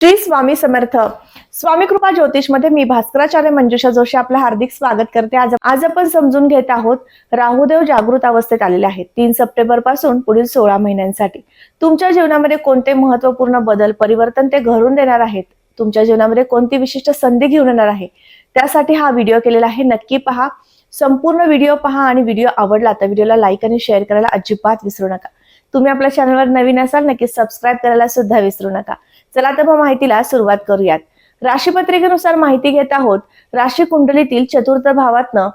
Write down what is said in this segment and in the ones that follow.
श्री स्वामी समर्थ. स्वामी कृपा ज्योतिषमध्ये मी भास्कराचार्य मंजुषा जोशी आपलं हार्दिक स्वागत करते. आज आज आपण समजून घेत आहोत राहुदेव जागृत अवस्थेत आलेले आहेत. तीन सप्टेंबरपासून पुढील सोळा महिन्यांसाठी. तुमच्या जीवनामध्ये कोणते महत्त्वपूर्ण बदल परिवर्तन ते घडून देणार आहेत? तुमच्या जीवनामध्ये कोणती विशिष्ट संधी घेऊन येणार आहे? त्यासाठी हा व्हिडिओ केलेला आहे. नक्की पहा. संपूर्ण व्हिडिओ पहा आणि व्हिडिओ आवडला तर व्हिडिओला लाईक आणि शेअर करायला अजिबात विसरू नका. तुम्ही आपल्या चॅनलवर नवीन असाल नक्की सबस्क्राईब करायला सुद्धा विसरू नका. चला तर मग माहितीला सुरुवात करूयात. राशीपत्रिकेनुसार माहिती घेत आहोत. राशी कुंडलीतील चतुर्थ भावातनं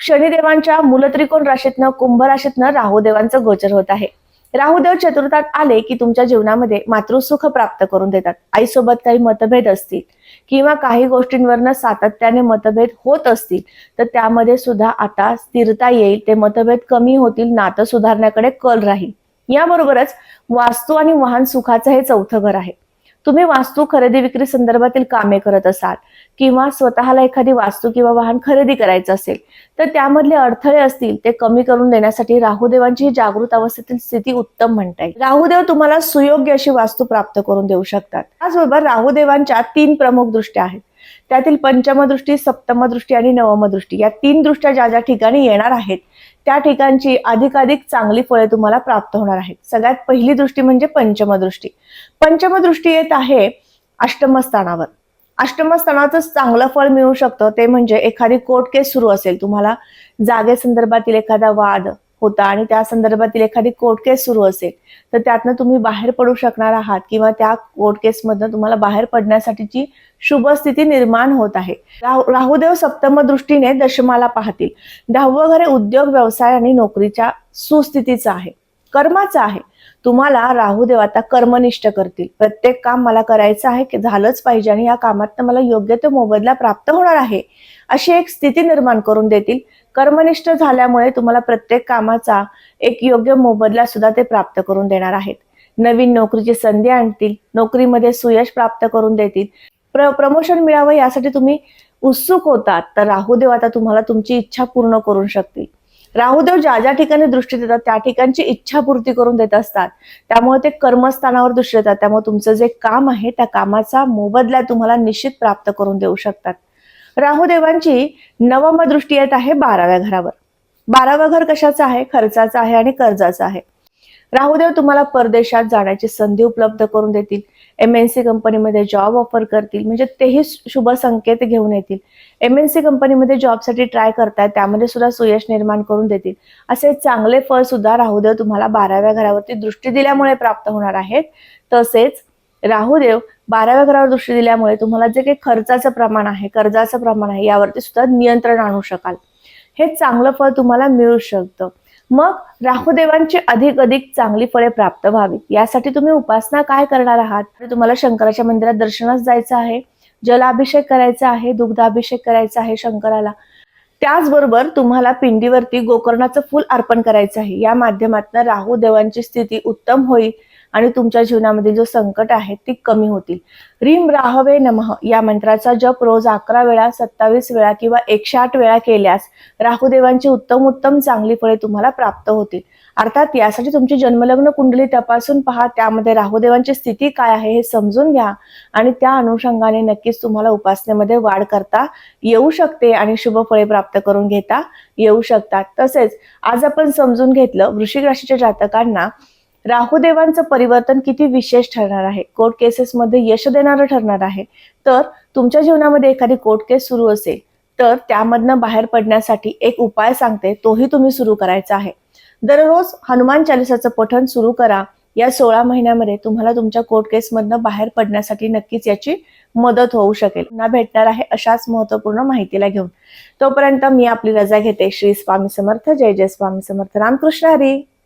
शनिदेवांच्या मूलत्रिकोण राशीतनं कुंभ राशीतनं राहुदेवांचं गोचर होत आहे. राहुदेव चतुर्थात आले की तुमच्या जीवनामध्ये मातृसुख प्राप्त करून देतात. आईसोबत काही मतभेद असतील किंवा काही गोष्टींवरनं सातत्याने मतभेद होत असतील तर त्यामध्ये सुद्धा आता स्थिरता येईल ते मतभेद कमी होतील नातं सुधारण्याकडे कल राहील. याबरोबरच वास्तू आणि वाहन सुखाचं हे चौथं घर आहे. तुम्ही वास्तू खरेदी विक्री संदर्भातील कामे करत असाल किंवा स्वतःला एखादी वास्तू किंवा वाहन खरेदी करायचं असेल तर त्यामधले अडथळे असतील ते कमी करून देण्यासाठी राहुदेवांची ही जागृत अवस्थेतील स्थिती उत्तम म्हणता येईल. राहुदेव तुम्हाला सुयोग्य अशी वास्तू प्राप्त करून देऊ शकतात. त्याचबरोबर राहुदेवांच्या तीन प्रमुख दृष्ट्या आहेत. त्यातील पंचमदृष्टी सप्तमदृष्टी आणि नवमदृष्टी या तीन दृष्ट्या ज्या ज्या ठिकाणी येणार आहेत त्या ठिकाणची अधिकाधिक चांगली फळे तुम्हाला प्राप्त होणार आहेत. सगळ्यात पहिली दृष्टी म्हणजे पंचमदृष्टी. पंचमदृष्टी येत आहे अष्टमस्थानावर. अष्टमस्थानाचं चांगलं फळ मिळू शकतं ते म्हणजे एखादी कोर्ट केस सुरू असेल तुम्हाला जागे संदर्भातील एखादा वाद होता आणि त्या संदर्भातील एखादी कोर्ट केस सुरू असेल तर त्यातनं तुम्ही बाहेर पडू शकणार आहात किंवा त्या कोर्ट केसमधनं तुम्हाला बाहेर पडण्यासाठीची शुभ स्थिती निर्माण होत आहे. राहुदेव सप्तम दृष्टीने दशमाला पाहतील. दहावं घर हे उद्योग व्यवसाय आणि नोकरीच्या सुस्थितीचं आहे. कर्माचं आहे. तुम्हाला राहुदेव आता कर्मनिष्ठ करतील. प्रत्येक काम मला करायचं आहे की झालंच पाहिजे आणि या कामात मला योग्य तो मोबदला प्राप्त होणार आहे. अशी एक स्थिती निर्माण करून देतील. कर्मनिष्ठ झाल्यामुळे तुम्हाला प्रत्येक कामाचा एक योग्य मोबदला सुद्धा ते प्राप्त करून देणार आहेत. नवीन नोकरीची संधी आणतील नोकरीमध्ये सुयश प्राप्त करून देतील. प्र प्रमोशन मिळावं यासाठी तुम्ही उत्सुक होतात तर राहुदेव आता तुम्हाला तुमची इच्छा पूर्ण करू शकतील. राहुदेव ज्या ज्या ठिकाणी दृष्टी देतात त्या ठिकाणची इच्छा पूर्ती करून देत असतात. त्यामुळे ते कर्मस्थानावर दृष्टी देतात. त्यामुळे तुमचं जे काम आहे त्या कामाचा मोबदला तुम्हाला निश्चित प्राप्त करून देऊ शकतात. राहुदेवांची नवम दृष्टी येत आहे बाराव्या घरावर. बारावं घर कशाचं आहे? खर्चाचं आहे आणि कर्जाचं आहे. राहुदेव तुम्हाला परदेशात जाण्याची संधी उपलब्ध करून देतील. एम एन सी कंपनीमध्ये जॉब ऑफर करतील. म्हणजे तेही शुभ संकेत घेऊन येतील. एम एन सी कंपनीमध्ये जॉबसाठी ट्राय करताय त्यामध्ये सुद्धा सुयश निर्माण करून देतील. असे चांगले फळ सुद्धा राहुदेव तुम्हाला बाराव्या घरावरती दृष्टी दिल्यामुळे प्राप्त होणार आहेत. तसेच राहुदेव बाराव्या घरावर दृष्टी दिल्यामुळे तुम्हाला जे काही खर्चाचं प्रमाण आहे कर्जाचं प्रमाण आहे यावरती सुद्धा नियंत्रण आणू शकाल. हे चांगलं फळ तुम्हाला मिळू शकतं. मग राहुदेवांची अधिक अधिक चांगली फळे प्राप्त व्हावी यासाठी तुम्ही उपासना काय करणार आहात? म्हणजे तुम्हाला शंकराच्या मंदिरात दर्शनास जायचं आहे जलाभिषेक करायचा आहे दुग्धाभिषेक करायचा आहे शंकराला. त्याचबरोबर तुम्हाला पिंडीवरती गोकर्णाचं फूल अर्पण करायचं आहे. या माध्यमातून राहू देवांची स्थिती उत्तम होईल. आणि तुमच्या जीवनामधील जो संकट आहे ती कमी होतील. रीम राहवे नमः या मंत्राचा जप रोज अकरा वेळा सत्तावीस वेळा किंवा एकशे आठ वेळा केल्यास राहुदेवांची उत्तम उत्तम चांगली फळे तुम्हाला प्राप्त होतील. अर्थात यासाठी तुमची जन्मलग्न कुंडली तपासून पहा त्यामध्ये राहुदेवांची स्थिती काय आहे हे समजून घ्या आणि त्या अनुषंगाने नक्कीच तुम्हाला उपासनेमध्ये वाढ करता येऊ शकते आणि शुभ फळे प्राप्त करून घेता येऊ शकतात. तसेच आज आपण समजून घेतलं वृश्चिक राशीच्या जातकांना राहुदेवांचं परिवर्तन किती विशेष ठरणार आहे? कोर्ट केसेसमध्ये यश देणारं ठरणार आहे. तर तुमच्या जीवनामध्ये एखादी कोर्ट केस सुरू असेल तर त्यामधनं बाहेर पडण्यासाठी एक उपाय सांगते तोही तुम्ही सुरू करायचा आहे. दररोज हनुमान चालिसाचं पठण सुरू करा. या सोळा महिन्यामध्ये तुम्हाला तुमच्या कोर्ट केसमधनं बाहेर पडण्यासाठी नक्कीच याची मदत होऊ शकेल. पुन्हा भेटणार आहे अशाच महत्त्वपूर्ण माहितीला घेऊन. तोपर्यंत मी आपली रजा घेते. श्री स्वामी समर्थ. जय जय स्वामी समर्थ. रामकृष्ण हरी.